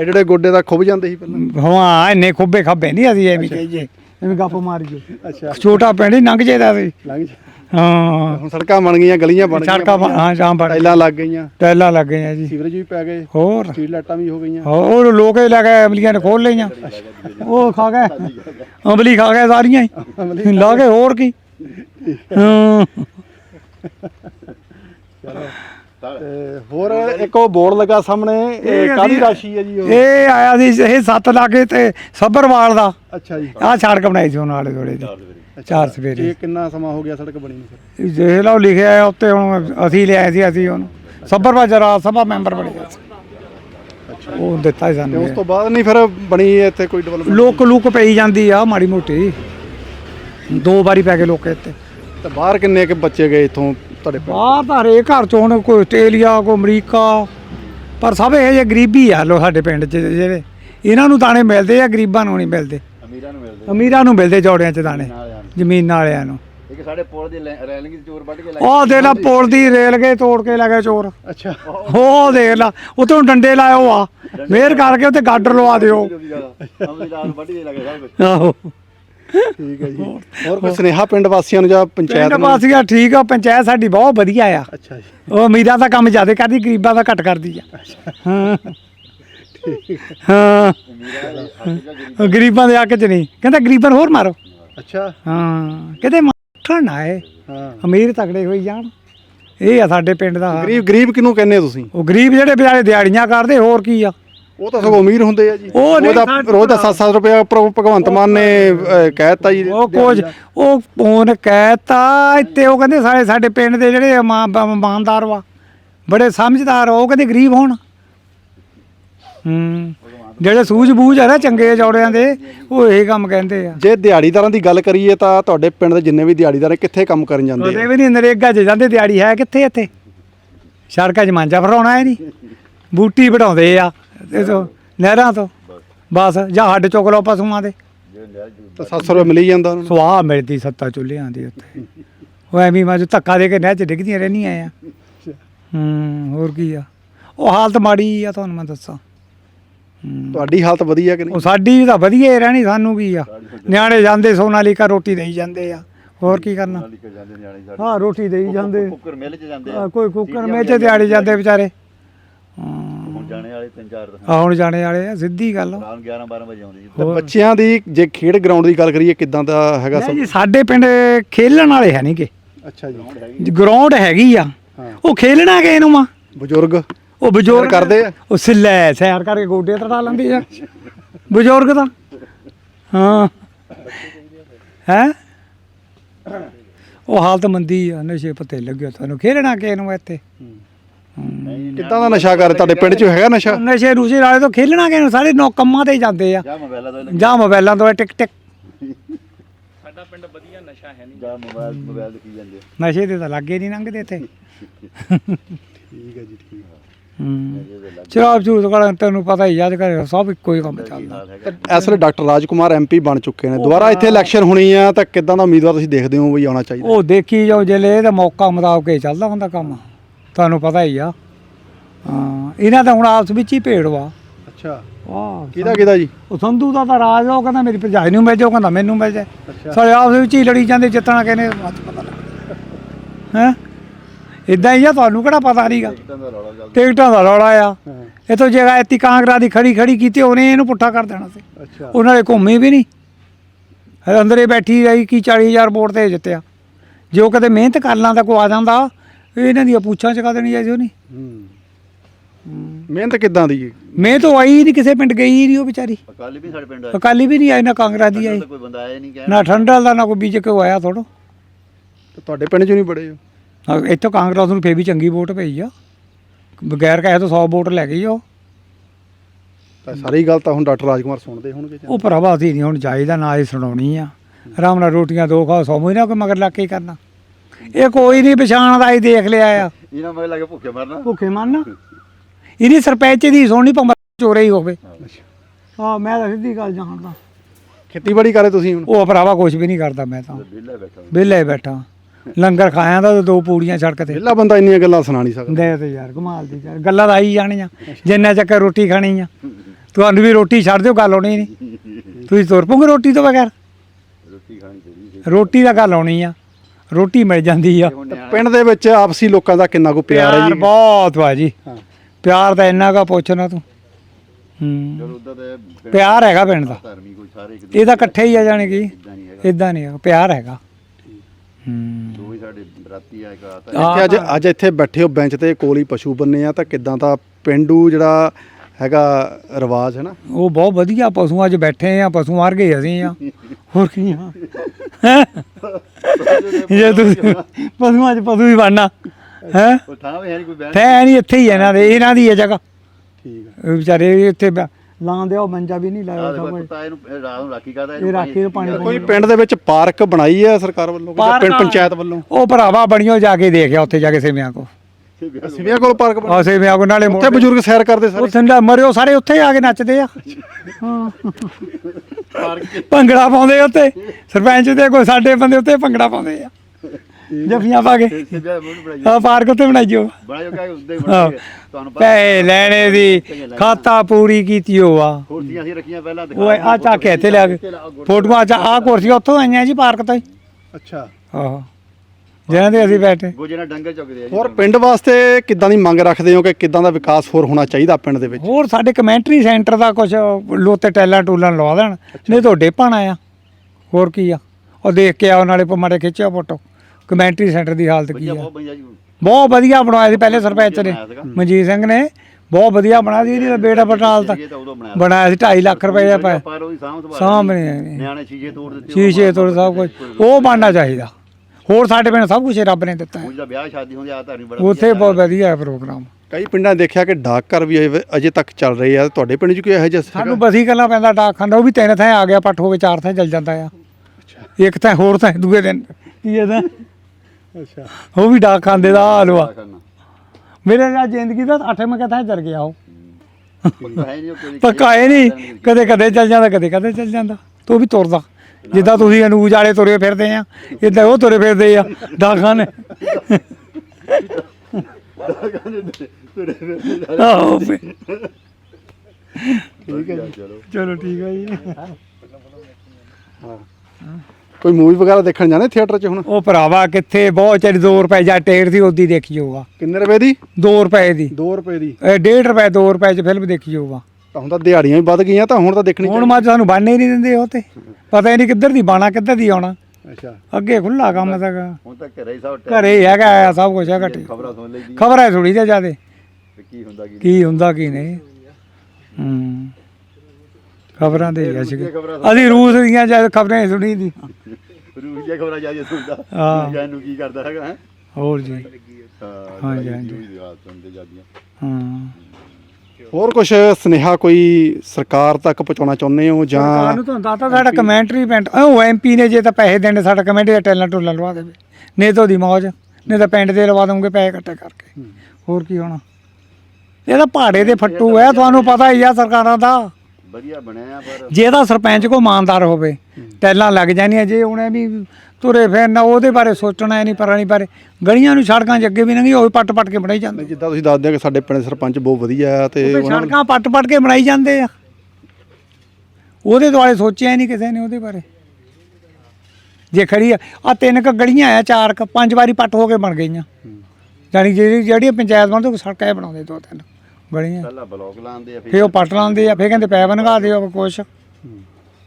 ਇਹ ਜਿਹੜੇ ਗੋਡੇ ਦਾ ਖੁੱਭ ਜਾਂਦੇ ਸੀ ਪਹਿਲਾਂ? ਹਾਂ ਇੰਨੇ ਖੁੱਬੇ ਖੱਬੇ ਨਹੀਂ ਅਸੀਂ ਐਵੇਂ ਕਹੀਏ। ਐਵੇਂ ਗੱਪ ਮਾਰੀਏ। ਅੱਛਾ। ਛੋਟਾ ਪਿੰਡ ਹੀ ਲੰਘ ਜਾਈਦਾ ਸੀ। ਲੰਘ ਜਾ- ਹਾਂ। ਹੁਣ ਸੜਕਾਂ ਬਣ ਗਈਆਂ ਗਲੀਆਂ ਬਣ ਗਈਆਂ ਸੜਕਾਂ ਹਾਂ ਜਾਂ ਬੜ ਟਾਈਲਾਂ ਲੱਗ ਗਈਆਂ। ਟੈਲਾਂ ਲੱਗ ਗਈਆਂ ਜੀ। ਸੀਵਰੇਜ ਵੀ ਪੈ ਗਏ। ਹੋਰ? ਸਟਰੀਟ ਲਾਈਟਾਂ ਵੀ ਹੋ ਗਈਆਂ। ਹੋਰ ਲੋਕ ਲੈ ਕੇ ਅਮਲੀਆਂ ਨੇ ਖੋਲ ਲਈਆਂ। ਉਹ ਖਾ ਗਏ। ਅੰਬਲੀ ਖਾ ਗਏ ਸਾਰੀਆਂ ਹੀ। ਲਾ ਕੇ ਹੋਰ ਕੀ? ਹਾਂ। ਤੇ ਹੋਰ ਇੱਕ ਉਹ ਬੋਰਡ ਲੱਗਾ ਸਾਹਮਣੇ ਇਹ ਅਸੀਂ- ਰਾਸ਼ੀ ਹੈ ਜੀ ਉਹ? ਇਹ ਆਇਆ ਸੀ ਇਹ ਸੱਤ ਲਾਗੇ ਤੇ ਸੱਬਰਵਾਲ ਦਾ। ਅੱਛਾ ਜੀ। ਆਹ ਸੜਕ ਬਣਾਈ ਸੀ ਉਹਨਾਂ ਵਾਲੇ ਥੋੜੇ ਦੀ ਚਾਰ ਸਵੇਰੇ। ਇਹ ਕਿੰਨਾ ਸਮਾਂ ਹੋ ਗਿਆ ਸੜਕ ਬਣੀ ਨੂੰ ਫਿਰ? ਇਹ ਦੇਖ ਲਓ ਲਿਖਿਆ ਹੈ ਉੱਤੇ ਹੁਣ ਅਸੀਂ ਲਿਆਏ ਸੀ ਅਸੀਂ ਉਹਨੂੰ ਸੱਬਰਵਾਲ ਜਰਾ ਸਭਾ ਮੈਂਬਰ ਬਣੇ। ਸੀ ਉਹ ਦਿੱਤਾ ਸੀ ਤੇ ਸਾਨੂੰ ਉਸ ਤੋਂ ਬਾਅਦ ਨਹੀਂ ਫਿਰ ਬਣੀ ਇੱਥੇ ਕੋਈ ਡਿਵੈਲਪਮੈਂਟ ਲੋਕ ਲੁਕ ਪਈ ਜਾਂਦੀ ਆ ਮਾੜੀ ਮੋਟੀ। ਦੋ ਵਾਰੀ ਪੈ ਗਏ ਲੋਕ ਇੱਥੇ। ਤੇ ਬਾਹਰ ਕਿੰਨੇ ਕਿ ਬੱਚੇ ਗਏ ਇਥੋਂ ਤੁਹਾਡੇ ਪਿੰਡ? ਬਾਹਰ ਤਾਂ ਹਰੇਕ ਘਰ ਚੋਂ ਹੁਣ ਕੋਈ ਆਸਟ੍ਰੇਲੀਆ ਕੋਈ ਅਮਰੀਕਾ ਪਰ ਸਭ ਇਹ ਜੇ ਗਰੀਬੀ ਆ ਲੋ ਸਾਡੇ ਪਿੰਡ 'ਚ ਜਿਹੜੇ। ਇਹਨਾਂ ਨੂੰ ਦਾਣੇ ਮਿਲਦੇ ਆ ਗਰੀਬਾਂ ਨੂੰ ਨਹੀਂ ਮਿਲਦੇ। ਅਮੀਰਾਂ ਨੂੰ ਮਿਲਦੇ ਅਮੀਰਾਂ ਨੂੰ ਮਿਲਦੇ ਜੋੜਿਆਂ 'ਚ ਦਾਣੇ। ਜ਼ਮੀਨ ਵਾਲਿਆਂ ਨੂੰ। ਇੱਕ ਸਾਡੇ ਪੁਲ ਦੀ ਰੈਲਿੰਗ ਦੀ ਚੋਰ ਵੱਢ ਕੇ ਉਹ ਦੇ ਲਾ ਪੁਲ ਦੀ ਰੇਲ ਗਏ ਤੋੜ ਕੇ ਲੈ ਗਏ ਚੋਰ। ਅੱਛਾ। ਉਹ ਦੇਖ ਲਾ ਉਤੋਂ ਡੰਡੇ ਲਾਇਓ ਆ। ਮਿਹਰ ਕਰਕੇ ਉੱਤੇ ਗਾਡਰ ਲਵਾ ਦਿਓ। ਅਮੀਰਾਂ ਨੂੰ ਵੱਢ ਕੇ ਲੱਗੇ ਸਭ ਕੁਝ ਆਹੋ। ਠੀਕ ਹੈ ਜੀ। ਹੋਰ। ਕੋਈ ਸੁਨੇਹਾ ਪਿੰਡ ਵਾਸੀਆਂ ਨੂੰ ਜਾਂ ਪੰਚਾਇਤ ਪਿੰਡ ਨੂੰ? ਵਾਸੀਆ ਠੀਕ ਆ ਪੰਚਾਇਤ ਸਾਡੀ ਬਹੁਤ ਵਧੀਆ ਆ। ਅੱਛਾ ਜੀ। ਉਹ ਅਮੀਰਾਂ ਦਾ ਕੰਮ ਜ਼ਿਆਦਾ ਕਰਦੀ ਗਰੀਬਾਂ ਦਾ ਘੱਟ ਕਰਦੀ ਆ। ਹਾਂ। ਗਰੀਬਾਂ ਦੇ ਹੱਕ ਚ ਨਹੀਂ। ਕਹਿੰਦਾ ਗਰੀਬਾਂ ਨੂੰ ਹੋਰ ਮਾਰੋ। ਅੱਛਾ। ਹਾਂ ਕਹਿੰਦੇ ਮੱਠਣ ਆਏ। ਹਾਂ। ਅਮੀਰ ਤਕੜੇ ਹੋਈ ਜਾਣ। ਇਹ ਆ ਸਾਡੇ ਪਿੰਡ ਦਾ। ਹਾਲ। ਗਰੀਬ ਗਰੀਬ ਕਿਹਨੂੰ ਕਹਿੰਦੇ ਹੋ ਤੁਸੀਂ? ਉਹ ਗਰੀਬ ਜਿਹੜੇ ਵਿਚਾਰੇ ਦਿਹਾੜੀਆਂ ਕਰਦੇ ਹੋਰ ਕੀ ਆ? ਉਹ ਤਾਂ ਸਗੋਂ ਅਮੀਰ ਹੁੰਦੇ ਆ ਜੀ। ਉਹ ਨਹੀਂ ਸਾਡੇ ਰੋਜ਼ ਦਾ 7-7 ਰੁਪਏ ਭਗਵੰਤ ਮਾਨ ਨੇ ਅਹ, ਕਹਿ ਦਿੱਤਾ ਜੀ ਉਹ ਕੁਝ ਉਹ ਉਹਨੇ ਕਹਿਤਾ ਇੱਥੇ ਉਹ ਕਹਿੰਦੇ ਸਾਰੇ ਸਾਡੇ ਪਿੰਡ ਦੇ ਜਿਹੜੇ ਇਮਾਂ- ਬ- ਇਮਾਨਦਾਰ ਵਾ। ਬੜੇ ਸਮਝਦਾਰ ਆ, ਉਹ ਕਹਿੰਦੇ ਗਰੀਬ ਹੋਣ। ਹੂੰ। ਜਿਹੜੇ ਸੂਝ-ਬੂਝ ਆ ਨਾ ਚੰਗੇ ਜੋੜਿਆਂ ਦੇ ਉਹ ਇਹ ਕੰਮ ਕਹਿੰਦੇ ਆ। ਜੇ ਦਿਹਾੜੀਦਾਰਾਂ ਦੀ ਗੱਲ ਕਰੀਏ ਤਾਂ ਤੁਹਾਡੇ ਪਿੰਡ ਦੇ ਜਿੰਨੇ ਵੀ ਦਿਹਾੜੀਦਾਰ ਨੇ ਕਿੱਥੇ ਕੰਮ ਕਰਨ ਜਾਂਦੇ ਉਹਦੇ ਆ ਵੀ ਨਹੀਂ ਨਰੇਗਾ 'ਚ ਜਾਂਦੇ ਦਿਹਾੜੀ ਹੈ ਕਿੱਥੇ ਇੱਥੇ? ਸੜਕਾਂ 'ਚ ਮਾਂਜਾ ਫਰਾਉਣਾ ਹੈ ਨਹੀਂ ਬੂਟੀ ਵਢਾਉਂਦੇ ਆ ਇਹ ਤੋਂ ਨਹਿਰਾਂ ਤੋਂ। ਬਸ ਜਾਂ ਹੱਡ ਚੁੱਕ ਲਓ ਪਸ਼ੂਆਂ ਦੇ। ਤਾਂ 700 ਰੁਪਏ ਮਿਲੀ ਜਾਂਦਾ ਉਹਨਾਂ ਨੂੰ। ਸਵਾਹ ਮਿਲਦੀ ਸੱਤਾ ਚੁੱਲ੍ਹਿਆਂ ਦੀ ਉੱਥੇ ਉਹ ਐਵੇਂ ਮੈਂ ਜੋ ਧੱਕਾ ਦੇ ਕੇ ਨਹਿਰ 'ਚ ਡਿੱਗਦੀਆਂ ਰਹਿੰਦੀਆਂ ਆ। ਹੂੰ ਹੋਰ ਕੀ ਆ? ਉਹ ਹਾਲਤ ਮਾੜੀ ਆ ਤੁਹਾਨੂੰ ਮੈਂ ਦੱਸਾਂ। ਤੁਹਾਡੀ ਹਾਲਤ ਵਧੀਆ ਕਿ ਉਹ ਨਹੀਂ ਸਾਡੀ ਵੀ ਤਾਂ ਵਧੀਆ ਹੀ ਰਹਿਣੀ ਸਾਨੂੰ ਕੀ ਆ। ਨਿਆਣੇ ਜਾਂਦੇ ਸੋਨਾਲੀਕਾ ਰੋਟੀ ਦੇਈ ਜਾਂਦੇ ਆ। ਹੋਰ ਕੀ ਕਰਨਾ? ਸਾਡੇ। ਹਾਂ ਰੋਟੀ ਦੇਈ ਜਾਂਦੇ। ਕੁੱਕਰ ਮਿਲ ਚ ਜਾਂਦੇ ਆ, ਕੋਈ ਕੁੱਕਰ ਮੇਚੇ ਦਿਹਾੜੀ ਜਾਂਦੇ ਵਿਚਾਰੇ। ਹੁਣ ਜਾਣੇ ਵਾਲੇ ਤਿੰਨ ਚਾਰ ਆ ਹੁਣ ਜਾਣੇ ਵਾਲੇ ਆ ਸਿੱਧੀ ਗੱਲ। ਰਾਤ 11 12 ਵਜੇ ਆਉਂਦੇ ਜੀ। ਤਾਂ ਬੱਚਿਆਂ ਦੀ ਜੇ ਖੇਡ ਗਰਾਊਂਡ ਦੀ ਗੱਲ ਕਰੀਏ ਕਿਦਾਂ ਦਾ ਹੈਗਾ ਸਭ ਜੀ ਸਾਡੇ ਪਿੰਡ ਖੇਲਣ ਵਾਲੇ ਹੈ ਨਹੀਂਗੇ ਅੱਛਾ ਜੀ। ਗਰਾਊਂਡ ਹੈਗੀ ਆ। ਉਹ ਖੇਲਣਾ ਕਿ ਇਹਨੂੰ ਆ? ਬਜ਼ੁਰਗ। ਉਹ ਬਜ਼ੁਰਗ ਕਰਦੇ ਆ? ਉਹ ਸਿੱਲੇ ਸੈਰ ਕਰਕੇ ਗੋਡੇ ਤੜਾ ਲੈਂਦੇ ਆ। ਬਜ਼ੁਰਗ ਤਾਂ। ਹਾਂ। ਹੈ? ਉਹ ਹਾਲਤ ਮੰਦੀ ਆ ਨਸ਼ੇ ਪੱਤੇ ਲੱਗਿਆ ਤੁਹਾਨੂੰ। ਖੇਲਣਾ ਕਿ ਇਹਨੂੰ ਇੱਥੇ। ਕਿੱਦਾਂ ਦਾ ਨਸ਼ਾ ਕਰ ਤੁਹਾਡੇ ਪਿੰਡ 'ਚ ਹੈਗਾ ਨਸ਼ਾ? ਨਸ਼ੇ ਰੂਸ਼ੇ ਵਾਲੇ ਤੋਂ ਖੇਲਣਾ ਕਿ ਇਹਨੂੰ ਸਾਰੇ ਨੌ ਕੰਮਾਂ ਤੇ ਹੀ ਜਾਂਦੇ ਆ। ਜਾਂ ਮੋਬਾਈਲਾਂ ਤੋਂ ਜਾਂ ਮੋਬਾਈਲਾਂ ਤੋਂ ਟਿਕ ਟਿਕ। ਸਾਡਾ ਪਿੰਡ ਵਧੀਆ ਨਸ਼ਾ ਹੈ ਨਹੀਂ। ਜਾਂ ਮੋਬਾਈਲ ਮੋਬਾਈਲ ਦੇਖੀ ਜਾਂਦੇ। ਨਸ਼ੇ ਦੇ ਤਾਂ ਲਾਗੇ ਨਹੀਂ ਲੰਘਦੇ ਇੱਥੇ। ਠੀਕ ਹੈ ਜੀ ਠੀਕ ਹੂੰ ਸ਼ਰਾਬ ਚੂਤ ਕੋਲ ਤੈਨੂੰ ਪਤਾ ਹੀ ਯਾਦ ਕਰ ਸਭ ਇੱਕੋ ਹੀ ਕੰਮ ਚੱਲਦਾ ਇਸ ਵੇਲੇ ਡਾਕਟਰ ਰਾਜਕੁਮਾਰ ਐਮਪੀ ਬਣ ਚੁੱਕੇ ਨੇ। ਦੁਬਾਰਾ ਇੱਥੇ ਇਲੈਕਸ਼ਨ ਹੋਣੀ ਆ ਤਾਂ ਕਿੱਦਾਂ ਦਾ ਉਮੀਦਵਾਰ ਤੁਸੀਂ ਦੇਖਦੇ ਹੋ ਵੀ ਆਉਣਾ ਚਾਹੀਦਾ? ਉਹ ਦੇਖੀ ਜਾਓ ਜਲੇ ਇਹਦਾ ਮੌਕਾ ਮੁਤਾਬਕ ਹੀ ਚੱਲਦਾ ਹੁੰਦਾ ਕੰਮ। ਤੁਹਾਨੂੰ ਪਤਾ ਹੀ ਆ। ਹਾਂ ਇਹਨਾਂ ਦਾ ਹੁਣ ਆਪਸ ਵਿੱਚ ਹੀ ਭੇੜ ਵਾ। ਅੱਛਾ। ਵਾਹ ਕਿਹਦਾ ਕਿਹਦਾ ਜੀ? ਉਹ ਸੰਧੂ ਦਾ ਤਾਂ ਰਾਜ ਉਹ ਕਹਿੰਦਾ ਮੇਰੀ ਭਰਜਾਈ ਨੂੰ ਮਿਲ ਜਾਓ ਕਹਿੰਦਾ ਮੈਨੂੰ ਮਿਲ ਜਾਏ। ਸਾਰੇ ਆਪਸ ਵਿੱਚ ਹੀ ਲੜੀ ਜਾਂਦੇ ਜਿੱਤਣਾ ਕਹਿੰਦੇ ਹੱਥ ਪਤਾ ਲੱਗ ਹੈ? ਇਦਾਂ ਹੀ ਆ ਤੁਹਾਨੂੰ ਕਿਹੜਾ ਪਤਾ ਨਹੀਂਗਾ ਟਿਕਟਾਂ ਦਾ ਰੌਲਾ ਆ। ਇਹ ਤੋਂ ਜਗ੍ਹਾ ਐਤੀ ਕਾਂਗਰਾ ਦੀ ਖੜੀ ਖੜੀ ਕੀਤੀ ਉਹਨੇ ਇਹਨੂੰ ਪੁੱਠਾ ਕਰ ਦੇਣਾ ਸੀ। ਅੱਛਾ। ਉਹਨਾਂ ਨੇ ਘੁੰਮੀ ਵੀ ਨਹੀਂ। ਅੰਦਰੇ ਬੈਠੀ ਰਹੀ ਕੀ 40000 ਵੋਟ ਤੇ ਜਿੱਤਿਆ। ਜੇ ਉਹ ਕਦੇ ਮਿਹਨਤ ਕਰ ਲਾਂਦਾ ਕੋ ਆ ਜਾਂਦਾ। ਇਹ ਇਹਨਾਂ ਦੀਆਂ ਪੁੱਛਾਂ ਚਕਾ ਦੇਣੀ ਚਾਹੀਦੀ ਉਹਨੇ। ਮਿਹਨਤ ਕਿੱਦਾਂ ਦੀ? ਹੈ? ਮੈਂ ਤਾਂ ਆਈ ਨਹੀਂ ਕਿਸੇ ਪਿੰਡ ਗਈ ਨਹੀਂ ਉਹ ਵਿਚਾਰੀ। ਅਕਾਲੀ ਵੀ ਸਾਡੇ ਪਿੰਡ ਆਏ ਅਕਾਲੀ ਵੀ ਨਹੀਂ ਆਈ ਨਾ ਕਾਂਗਰਸ ਦੀ ਆਈ। ਤਾਂ ਕੋਈ ਬੰਦਾ ਆਇਆ ਨਹੀਂ ਕਹਿਣ ਨਾ ਠੰਡਲ ਦਾ ਨਾ ਕੋਈ ਬੀਜੇਪੀ ਆਇਆ ਥੋੜੋ ਤੁਹਾਡੇ ਪਿੰਡ 'ਚ ਨਹੀਂ ਬੜੇ ਹੋ ਇੱਥੋਂ ਕਾਂਗਰਸ ਨੂੰ ਫੇਰ ਵੀ ਚੰਗੀ ਵੋਟ ਪਈ ਆ। ਬਗੈਰ ਕਹੇ ਤੋਂ 100 ਵੋਟ ਲੈ ਗਈ ਉਹ। ਤਾਂ ਸਾਰੀ ਗੱਲ ਤਾਂ ਹੁਣ ਡਾਕਟਰ ਰਾਜਕੁਮਾਰ ਸੁਣਦੇ ਹੋਣਗੇ ਜਾਂ- ਉਹ ਭਰਾਵਾ ਅਸੀਂ ਨਹੀਂ ਹੁਣ ਚਾਹੀਦਾ ਨਾ ਹੀ ਸੁਣਾਉਣੀ ਆ। ਆਰਾਮ ਨਾਲ ਰੋਟੀਆਂ ਦੋ ਖਾਓ ਸੌ ਮਹੀਨਾ ਕੋਈ ਮਗਰ ਲੱਗ ਕੇ ਹੀ ਕਰਨਾ। ਇਹ ਕੋਈ ਨਹੀਂ ਪਛਾਣ ਦਾ ਹੀ ਦੇਖ ਲਿਆ ਆ। ਇਹਨਾਂ ਮਗਰ ਲੱਗੇ ਭੁੱਖੇ ਮਰਨਾ। ਭੁੱਖੇ ਮੰਨ ਇਹਦੀ ਸਰਪੰਚ ਦੀ ਸੋਹਣੀ ਪੰਮਾ ਚੋਰੇ ਹੀ ਹੋਵੇ। ਹਾਂ ਮੈਂ ਤਾਂ ਸਿੱਧੀ ਗੱਲ ਜਾਣਦਾ। ਖੇਤੀਬਾੜੀ ਕਰੇ ਤੁਸੀਂ ਹੁਣ? ਉਹ ਭਰਾਵਾ ਕੁਝ ਵੀ ਨਹੀਂ ਕਰਦਾ ਮੈਂ ਤਾਂ। ਵਿਹਲਾ ਬੈਠਾ। ਵਿਹਲੇ ਬੈਠਾ। ਲੰਗਰ ਖਾਇਆ ਤਾਂ ਦੋ ਪੂੜੀਆਂ ਸੜਕ ਤੇ। ਵਿਹਲਾ ਬੰਦਾ ਇੰਨੀਆਂ ਗੱਲਾਂ ਸੁਣਾ ਨਹੀਂ ਸਕਦਾ। ਦੇ ਤੇ ਯਾਰ ਕਮਾਲ ਦੀ ਯਾਰ। ਗੱਲਾਂ ਤਾਂ ਆਈ ਜਾਣੀਆਂ ਜਿੰਨਾ ਚੱਕਰ ਰੋਟੀ ਖਾਣੀ ਆ। ਤੁਹਾਨੂੰ ਵੀ ਰੋਟੀ ਛੱਡ ਦਿਓ ਗੱਲ ਆਉਣੀ ਨਹੀਂ। ਤੁਸੀਂ ਤੁਰ ਪੋਗੇ ਰੋਟੀ ਤੋਂ ਬਗੈਰ। ਰੋਟੀ ਖਾਣੀ ਚਾਹੀਦੀ ਰੋਟੀ ਦਾ ਗੱਲ ਆਉਣੀ ਆ। ਰੋਟੀ ਮਿਲ ਜਾਂਦੀ ਆ। ਪਿੰਡ ਦੇ ਵਿੱਚ ਆਪਸੀ ਲੋਕਾਂ ਦਾ ਕਿੰਨਾ ਕੋ ਪਿਆਰ ਹੈ ਜੀ। ਬਹੁਤ ਵਾ ਜੀ। ਹਾਂ। ਪਿਆਰ ਤਾਂ ਇੰਨਾ ਕਾ ਪੁੱਛਣਾ ਤੂੰ। ਹੂੰ। ਪਿਆਰ ਹੈਗਾ ਪਿੰਡ ਦਾ। ਧਰਮੀ ਕੋਈ ਸਾਰੇ ਇੱਕ ਇਹ ਤਾਂ ਇਕੱਠੇ ਹੀ ਆ ਜਾਣੇ ਕੀ ਇਦਾਂ ਨਹੀਂ ਹੈਗਾ। ਇਦਾਂ ਨਹੀਂ ਹੈਗਾ ਪਿਆਰ ਹੈਗਾ। ਹੂੰ। ਦੋ ਹੀ ਸਾਡੇ ਇੱਥੇ ਅੱਜ ਅੱਜ ਇੱਥੇ ਬੈਠੇ ਹੋ ਬੈਂਚ ਤੇ ਕੋਲ ਹੀ ਪਸ਼ੂ ਬੰਨੇ ਆ ਤਾਂ ਕਿਦਾਂ ਦਾ ਪਿੰਡੂ ਜਿਹੜਾ ਹੈਗਾ ਰਿਵਾਜ ਹੈ ਨਾ? ਉਹ ਬਹੁਤ ਵਧੀਆ ਪਸ਼ੂਆਂ 'ਚ ਬੈਠੇ ਆ ਪਸ਼ੂ ਮਾਰ ਗਏ ਅਸੀਂ ਆ। ਹੋਰ ਕੀ ਆ? ਹੈਂ? ਜੇ ਤੁਸੀਂ ਪਸ਼ੂਆਂ 'ਚ ਪਸ਼ੂ ਹੀ ਬਣਨਾ। ਹੈ? ਉਹ ਥਾਂ ਵੀ ਹੈ ਨਹੀਂ ਕੋਈ ਫੈ ਨਹੀਂ ਇੱਥੇ ਹੀ ਆ ਇਹਨਾਂ ਦੇ ਇਹਨਾਂ ਦੀ ਇਹ ਜਗ੍ਹਾ। ਠੀਕ ਹੈ ਇਹ ਵਿਚਾਰੇ ਇੱਥੇ ਬ- ਲਾਉਂਦੇ ਆ ਉਹ ਮੰਜਾ ਵੀ ਨਹੀਂ ਲਾਇਆ ਸਭ ਕੁਝ ਕੁੱਤਾ ਇਹਨੂੰ ਇਹ ਰਾਤ ਨੂੰ ਰਾਖੀ ਕਰਦਾ ਇਹ ਰਾਖੀ ਨੂੰ ਪਾਣੀ ਕੋਈ ਪਿੰਡ ਦੇ ਵਿੱਚ ਪਾਰਕ ਬਣਾਈ ਹੈ ਸਰਕਾਰ ਵੱਲੋਂ ਜਾਂ ਪਿੰਡ ਪੰਚਾਇਤ ਵੱਲੋਂ? ਉਹ ਭਰਾਵਾ ਬਣੀਓ ਜਾ ਕੇ ਦੇਖਿਆ ਉੱਥੇ ਜਾ ਕੇ ਸੇਵਿਆਂ ਕੋ ਸਿਵਿਆਂ ਕੋਲ ਪਾਰਕ ਬਣਾ ਆ ਸੇਵਿਆਂ ਕੋ ਨਾਲੇ ਉੱਥੇ ਬਜ਼ੁਰਗ ਸੈਰ ਕਰਦੇ ਸਾਰੇ। ਉੱਥੇ ਨਾ ਮਰਿਓ ਸਾਰੇ ਉੱਥੇ ਆ ਕੇ ਨੱਚਦੇ ਆ। ਹਾਂ ਭੰਗੜਾ ਪਾਉਂਦੇ ਉੱਥੇ ਸਰਪੰਚ ਦੇ ਕੋਈ ਸਾਡੇ ਬੰਦੇ ਉੱਥੇ ਭੰਗੜਾ ਪਾਉਂਦੇ ਆ। ਜਫੀਆਂ ਪਾ ਕੇ? ਆ ਪਾਰਕ ਉੱਤੇ ਬਣਾਈਓ ਬਣਾਇਓ ਕਾ ਉਸਦੇ ਹਾਂ। ਬਣਾਈ ਤੁਹਾਨੂੰ ਪਤਾ ਪੈ ਲੈਣੇ ਦੀ ਖਾਤਾ ਪੂਰੀ ਕੀਤੀ ਹੋ ਆ। ਕੁਰਸੀਆਂ ਅਸੀਂ ਰੱਖੀਆਂ ਪਹਿਲਾਂ ਓਏ ਆ ਚੱਕ ਕੇ ਇੱਥੇ ਲਿਆ ਕੇ। ਫੋਟੋਆਂ ਚ ਆ ਕੁਰਸੀਆਂ ਉੱਥੋਂ ਆਈਆਂ ਜੀ ਪਾਰਕ ਤੋਂ ਹੀ। ਅੱਛਾ। ਆਹੋ। ਜਿਹਨਾਂ ਦੇ ਅਸੀਂ ਬੈਠੇ। ਗੋਜੇ ਨਾਲ ਡੰਗਰ ਚੁੱਕਦੇ ਆ ਜੀ। ਹੋਰ ਪਿੰਡ ਵਾਸਤੇ ਕਿੱਦਾਂ ਦੀ ਮੰਗ ਰੱਖਦੇ ਹੋ ਕਿ ਕਿੱਦਾਂ ਦਾ ਵਿਕਾਸ ਹੋਰ ਹੋਣਾ ਚਾਹੀਦਾ ਪਿੰਡ ਦੇ ਵਿੱਚ? ਹੋਰ ਸਾਡੇ ਕਮੈਂਟਰੀ ਸੈਂਟਰ ਦਾ ਕੁਝ ਲੋਤੇ ਟੈਲਾਂ ਟੂਲਾਂ ਲਵਾ ਦੇਣ। ਨਹੀਂ ਤਾਂ ਡੇਪਾਣਾ ਆ। ਹੋਰ ਕੀ ਆ? ਉਹ ਦੇਖ ਕੇ ਆਓ ਨਾਲੇ ਮਾੜੇ ਖਿੱਚਿਆ ਫੋਟੋ। ਕਮੈਂਟਰੀ ਸੈਂਟਰ ਦੀ ਹਾਲਤ ਕੀ ਆ? ਬਹੁਤ ਵਧੀਆ ਜੀ। ਬਹੁਤ ਵਧੀਆ ਬਣਾਇਆ ਸੀ ਪਹਿਲੇ ਸਰਪੰਚ ਨੇ। ਮਨਜੀਤ ਸਿੰਘ ਨੇ ਬਹੁਤ ਵਧੀਆ ਬਣਾਇਆ ਸੀ ਇਹਦੀ ਬੇਟਾ ਬਟਾਲ ਤਾਂ ਬਣਾਇਆ ਬਣਾਇਆ ਸੀ 2.5 ਲੱਖ ਰੁਪਏ ਦਾ ਪੈ ਸਾਹਮਣੇ। ਨਿਆਣੇ ਸ਼ੀਸ਼ੇ ਤੋੜ ਦਿੱਤੇ ਸ਼ੀਸ਼ੇ ਤੋਂ ਸਭ ਕੁਝ ਉਹ ਬਣਨਾ ਚਾਹੀਦਾ। ਹੋਰ ਸਾਡੇ ਪਿੰਡ ਸਭ ਕੁਝ ਰੱਬ ਨੇ ਦਿੱਤਾ ਹੈ। ਉਹ ਜਿਹੜਾ ਵਿਆਹ ਸ਼ਾਦੀ ਹੁੰਦੀ ਆ ਧਰਨੀ ਬੜਾ ਉੱਥੇ ਬਹੁਤ ਵਧੀਆ ਹੈ ਪ੍ਰੋਗਰਾਮ। ਕਈ ਪਿੰਡਾਂ ਦੇਖਿਆ ਕਿ ਡਾਕ ਘਰ ਵੀ ਅਜੇ- ਤੱਕ ਚੱਲ ਰਹੇ ਆ। ਤੁਹਾਡੇ ਪਿੰਡ 'ਚ ਕੋਈ ਇਹੋ ਜਿਹਾ ਸਾਨੂੰ ਬਸੀ ਕਰਨਾ ਪੈਂਦਾ ਡਾਕਖਾਨਾ ਉਹ ਵੀ ਤਿੰਨ ਥਾਂ ਆ ਗਿਆ ਪੱਠ ਹੋਵੇ ਚਾਰ ਥਾਂ ਚੱਲ ਜਾਂਦਾ ਆ। ਇੱਕ ਥਾਂ ਹੋਰ ਥਾਂ ਦੂਏ ਦਿਨ। ਕੀ ਇਹਦਾ ਅੱਛਾ। ਉਹ ਵੀ ਡਾਕਖਾਨੇ ਦਾ ਹਾਲ ਵਾ। ਕਰਨਾ ਮੇਰੇ ਨਾਲ ਜ਼ਿੰਦਗੀ ਦਾ ਅੱਠਵੇਂ ਕਥਾ ਚਲ ਗਿਆ ਉਹ। ਪੱਕਾ ਹੈ ਨਹੀਂ ਕਦੇ ਕਦੇ ਚੱਲ ਜਾਂਦਾ ਕਦੇ ਕਦੇ ਚੱਲ ਜਾਂਦਾ। ਤੂੰ ਵੀ ਤੁਰਦਾ। ਜਿੱਦਾਂ ਤੁਸੀਂ ਅਨੂਜ ਵਾਲੇ ਤੁਰੇ ਫਿਰਦੇ ਆ ਇਦਾਂ ਉਹ ਤੁਰੇ ਫਿਰਦੇ ਆ ਆਹੋ ਫਿਰ। ਠੀਕ ਹੈ ਚਲੋ ਚਲੋ ਠੀਕ ਹੈ ਜੀ। ਕੋਈ ਮੂਵੀ ਵਗੈਰਾ ਦੇਖਣ ਜਾਣੇ ਥੀਏਟਰ 'ਚ ਹੁਣ? ਉਹ ਭਰਾਵਾ ਕਿੱਥੇ ਬਹੁਤ ਚਿਰ 2 ਰੁਪਏ ਜਾਂ ਟਿਕਟ ਸੀ ਉਹਦੀ ਦੇਖੀ ਜਾਊਗਾ। ਕਿੰਨੇ ਰੁਪਏ ਦੀ? 2 ਰੁਪਏ ਦੀ। 2 ਰੁਪਏ ਦੀ। ਇਹ 1.5 ਰੁਪਏ 2 ਰੁਪਏ ਚ ਫਿਲਮ ਦੇਖੀ ਜਾਊਗਾ। ਤਾਂ ਹੁਣ ਤਾਂ ਦਿਹਾੜੀਆਂ ਵੀ ਵੱਧ ਗਈਆਂ ਤਾਂ ਹੁਣ ਤਾਂ ਦੇਖਣੀ ਹੁਣ ਮੱਝ ਸਾਨੂੰ ਬਾਣੇ ਹੀ ਨਹੀਂ ਦਿੰਦੇ ਉਹ ਤੇ। ਪਤਾ ਹੀ ਨਹੀਂ ਕਿੱਧਰ ਦੀ ਬਾਣਾ ਕਿੱਧਰ ਦੀ ਆਉਣਾ। ਅੱਛਾ। ਅੱਗੇ ਖੁੱਲਾ ਕੰਮ ਤਾਂ। ਹੁਣ ਤਾਂ ਘਰੇ ਹੀ ਸਭ ਘਰੇ ਹੀ ਹੈਗਾ ਆ, ਸਭ ਕੁਝ ਹੈਗਾ। ਖਬਰਾਂ ਸੁਣ ਲਈਦੀ ਖਬਰਾਂ ਤੇ ਜਾਦੇ ਕੀ ਹੁੰਦਾ ਕੀ ਕੀ ਹੁੰਦਾ ਕੀ ਨਹੀਂ? ਹੂੰ। ਖਬਰਾਂ ਦੇ ਹੀ ਅਸੀਂ ਅਸੀਂ ਰੂਸ ਦੀਆਂ ਜਦ ਖਬਰਾਂ ਸੁਣੀ ਦੀ ਰੂਹ ਦੀਆਂ ਖਬਰਾਂ ਜਾ ਸੁਣਦਾ। ਹਾਂ। ਜਾਨ ਨੂੰ ਕੀ ਕਰਦਾ ਹੈਗਾ ਹੈ? ਹੋਰ ਜੀ। ਹਾਂ ਜਾਂਦੀਆਂ ਹਾਂ ਹੋਰ ਕੁਝ ਸੁਨੇਹਾ ਕੋਈ ਸਰਕਾਰ ਤੱਕ ਪਹੁੰਚਾਉਣਾ ਚਾਹੁੰਦੇ ਹੋ ਜਾਂ ਸਾਨੂੰ ਤਾਂ ਦਾਤਾ ਸਾਡਾ ਕਮੈਂਟਰੀ ਪਿੰਡ ਉਹ ਐਮਪੀ ਨੇ ਜੇ ਤਾਂ ਪੈਸੇ ਦੇਣੇ ਸਾਡਾ ਕਮੈਂਟਰੀ ਦਾ ਟੈਲਾਂ ਟੁੱਲਾ ਲਵਾ ਦੇਵੇ। ਨਹੀਂ ਤਾਂ ਉਹਦੀ ਮੌਜ ਨਹੀਂ ਤਾਂ ਪਿੰਡ ਦੇ ਲਵਾ ਦਵਾਂਗੇ ਪੈਸੇ ਇਕੱਠੇ ਕਰਕੇ। ਹੋਰ ਕੀ ਹੋਣਾ? ਇਹ ਤਾਂ ਪਹਾੜੇ ਦੇ ਫੱਟੂ ਹੈ ਤੁਹਾਨੂੰ ਪਤਾ ਹੀ ਆ ਸਰਕਾਰਾਂ ਦਾ। ਵਧੀਆ ਬਣਿਆ ਪਰ ਜੇ ਤਾਂ ਸਰਪੰਚ ਕੋ ਇਮਾਨਦਾਰ ਹੋਵੇ ਟੈਲਾਂ ਲੱਗ ਜਾਣੀਆਂ ਜੇ ਉਹਨੇ ਵੀ ਤੁਰੇ ਫਿਰਨਾ ਉਹਦੇ ਬਾਰੇ ਸੋਚਣਾ ਨਹੀਂ ਪਰਾਣੀ ਬਾਰੇ ਗਲੀਆਂ ਨੂੰ ਸੜਕਾਂ 'ਚ ਅੱਗੇ ਵੀ ਨੰਗੀ ਹੋਏ ਪੱਟ ਪੱਟ ਕੇ ਬਣਾਈ ਜਾਂਦੇ। ਜਿੱਦਾਂ ਤੁਸੀਂ ਦੱਸਦੇ ਹੋ ਕਿ ਸਾਡੇ ਪਿੰਡ ਸਰਪੰਚ ਬਹੁਤ ਵਧੀਆ ਆ ਤੇ ਉਹਨਾਂ ਸੜਕਾਂ ਪੱਟ ਪੱਟ ਕੇ ਬਣਾਈ ਜਾਂਦੇ ਆ। ਉਹਦੇ ਦੁਆਲੇ ਸੋਚਿਆ ਨਹੀਂ ਕਿਸੇ ਨੇ ਉਹਦੇ ਬਾਰੇ। ਜੇ ਖੜੀ ਆ ਆ ਤਿੰਨ ਕ ਗਲੀਆਂ ਆ ਚਾਰ ਕ ਪੰਜ ਵਾਰੀ ਪੱਟ ਹੋ ਕੇ ਬਣ ਗਈਆਂ। ਜਾਨੀ ਜਿਹੜੀ ਜਿਹੜੀ ਪੰਚਾਇਤ ਬਣਦੇ ਉਹ ਸੜਕਾਂ ਹੀ ਬਣਾਉਂਦੇ ਦੋ ਤਿੰਨ। ਗਲੀਆਂ ਪਹਿਲਾਂ ਬਲੌਕ ਲਾਉਂਦੇ ਆ ਫੇਰ ਉਹ ਪੱਟ ਲਾਉਂਦੇ ਆ ਫੇਰ ਕਹਿੰਦੇ ਪੈਪ ਨਗਾ ਦਿਓ ਕੁਛ।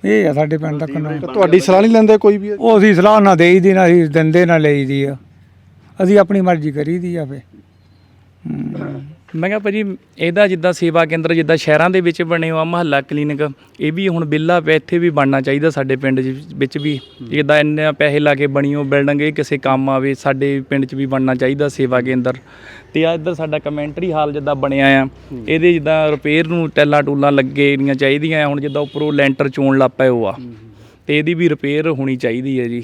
ਇਹ ਆ ਸਾਡੇ ਪਿੰਡ ਦਾ ਕਾਨੂੰਨ। ਤਾਂ ਤੁਹਾਡੀ ਸਲਾਹ ਨਹੀਂ ਲੈਂਦੇ ਕੋਈ ਵੀ? ਉਹ ਅਸੀਂ ਸਲਾਹ ਨਾ ਦੇਈ ਦੀ ਨਾ ਅਸੀਂ ਦਿੰਦੇ ਨਾ ਲਈ ਦੀ ਆ। ਅਸੀਂ ਆਪਣੀ ਮਰਜ਼ੀ ਕਰੀ ਦੀ ਆ ਫੇ ਮੈਂ ਕਿਹਾ ਭਾਜੀ, ਇਹਦਾ ਜਿੱਦਾਂ ਸੇਵਾ ਕੇਂਦਰ, ਜਿੱਦਾਂ ਸ਼ਹਿਰਾਂ ਦੇ ਵਿੱਚ ਬਣੇ ਹੋ ਆ, ਮਹੱਲਾ ਕਲੀਨਿਕ, ਇਹ ਵੀ ਹੁਣ ਬਿੱਲਾ ਪਿਆ, ਇੱਥੇ ਵੀ ਬਣਨਾ ਚਾਹੀਦਾ ਸਾਡੇ ਪਿੰਡ ਚ ਵਿੱਚ ਵੀ। ਜਿੱਦਾਂ ਇੰਨੇ ਪੈਸੇ ਲਾ ਕੇ ਬਣੀ ਹੋ ਬਿਲਡਿੰਗ, ਇਹ ਕਿਸੇ ਕੰਮ ਆਵੇ, ਸਾਡੇ ਪਿੰਡ ਚ ਵੀ ਬਣਨਾ ਚਾਹੀਦਾ ਸੇਵਾ ਕੇਂਦਰ। ਤੇ ਆ ਇੱਧਰ ਸਾਡਾ ਕਮੈਂਟਰੀ ਹਾਲ ਜਿੱਦਾਂ ਬਣਿਆ ਆ, ਇਹਦੇ ਜਿੱਦਾਂ ਰਿਪੇਅਰ ਨੂੰ ਟੈਲਾਂ ਟੂਲਾਂ ਲੱਗੇਣੀਆਂ ਚਾਹੀਦੀਆਂ ਆ, ਹੁਣ ਜਿੱਦਾਂ ਉੱਪਰੋਂ ਲੈਂਟਰ ਚੋਣ ਲੱਗ ਪਏ ਉਹ ਆ। ਤੇ ਇਹਦੀ ਵੀ ਰਿਪੇਅਰ ਹੋਣੀ ਚਾਹੀਦੀ ਹੈ ਜੀ।